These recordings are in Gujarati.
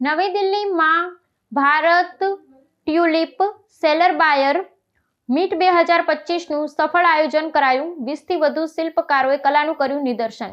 નવી દિલ્હીમાં Bharat tulip seller buyer meet બે હજાર પચીસનું સફળ આયોજન કરાયું. વીસથી વધુ શિલ્પકારોએ કલાનું કર્યું નિદર્શન.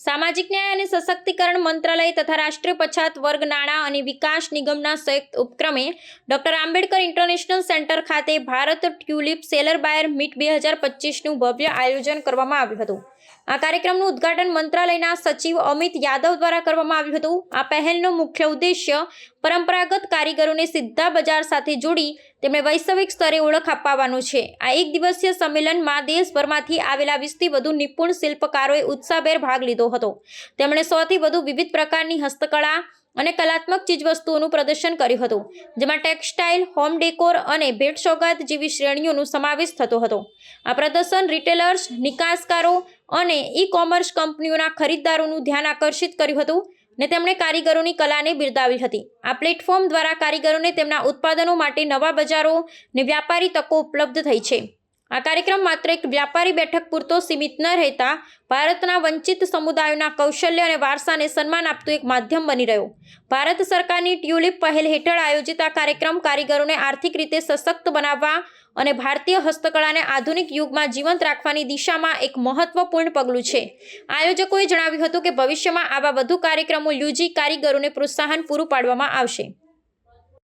સામાજિક ન્યાય અને સશક્તિકરણ મંત્રાલય તથા રાષ્ટ્રીય પછાત વર્ગ નાણાં અને વિકાસ નિગમના સંયુક્ત ઉપક્રમે ડોક્ટર આંબેડકર ઇન્ટરનેશનલ સેન્ટર ખાતે Bharat tulip seller buyer meet બે હજાર પચીસનું ભવ્ય આયોજન કરવામાં આવ્યું હતું. આ કાર્યક્રમનું ઉદ્ઘાટન મંત્રાલયના સચિવ અમિત યાદવ દ્વારા કરવામાં આવ્યું હતું. આ પહેલનો મુખ્ય ઉદ્દેશ્ય પરંપરાગત કારીગરોને સીધા બજાર સાથે જોડી તેમણે વૈશ્વિક સ્તરે ઓળખ અપાવવાનું છે. આ એક દિવસીય સંમેલનમાં દેશભરમાંથી આવેલા વીસથી વધુ નિપુણ શિલ્પકારોએ ઉત્સાહભેર ભાગ લીધો હતો. તેમણે સોથી વધુ વિવિધ પ્રકારની હસ્તકળા અને કલાત્મક ચીજવસ્તુઓનું પ્રદર્શન કર્યું હતું, જેમાં ટેક્સટાઇલ, હોમ ડેકોર અને ભેટ સોગાદ જેવી શ્રેણીઓનો સમાવેશ થતો હતો. આ પ્રદર્શન રિટેલર્સ, નિકાસકારો અને ઈ કોમર્સ કંપનીઓના ખરીદદારોનું ધ્યાન આકર્ષિત કર્યું હતું ને તેમણે કારીગરોની કલાને બિરદાવી હતી. આ પ્લેટફોર્મ દ્વારા કારીગરોને તેમના ઉત્પાદનો માટે નવા બજારો ને વ્યાપારી તકો ઉપલબ્ધ થઈ છે. આ કાર્યક્રમ માત્ર એક વ્યાપારી બેઠક પૂરતો સીમિત ન રહેતા ભારતના વંચિત સમુદાયોના કૌશલ્ય અને વારસાને સન્માન આપતું એક માધ્યમ બની રહ્યો. ભારત સરકારની ટ્યુલિપ પહેલ હેઠળ આયોજિત આ કાર્યક્રમ કારીગરોને આર્થિક રીતે સશક્ત બનાવવા અને ભારતીય હસ્તકળાને આધુનિક યુગમાં જીવંત રાખવાની દિશામાં એક મહત્વપૂર્ણ પગલું છે. આયોજકોએ જણાવ્યું હતું કે ભવિષ્યમાં આવા વધુ કાર્યક્રમો યોજી કારીગરોને પ્રોત્સાહન પૂરું પાડવામાં આવશે.